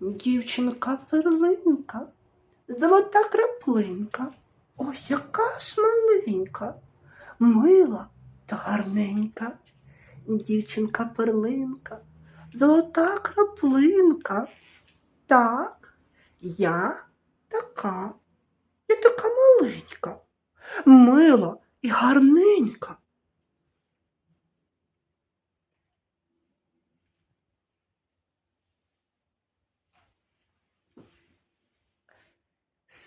Дівчинка перлинка, золота краплинка. Ой, яка ж маленька, мила та гарненька. Дівчинка перлинка, золота краплинка. Так, я така, я така маленька, мила і гарненька.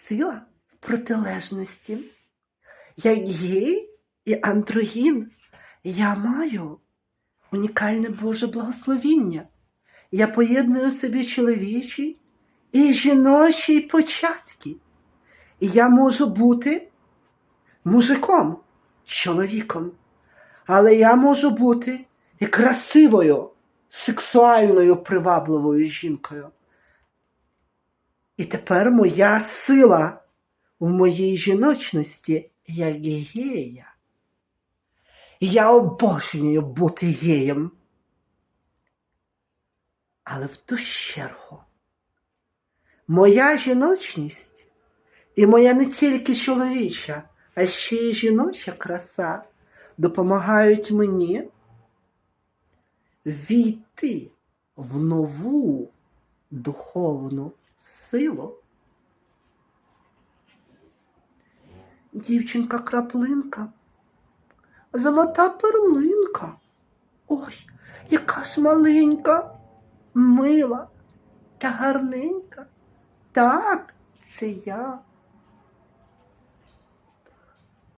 Сила в протилежності. Як гей і андрогін, я маю унікальне Боже благословіння. Я поєдную собі чоловічі і жіночі початки. І я можу бути мужиком, чоловіком. Але я можу бути і красивою, сексуальною, привабливою жінкою. І тепер моя сила у моїй жіночності як гея. Я обожнюю бути геєм. Але в ту чергу моя жіночність і моя не тільки чоловіча, а ще й жіноча краса допомагають мені війти в нову духовну силу. Дівчинка краплинка, золота перлинка. Ой, яка ж маленька, мила та гарненька. Так, це я.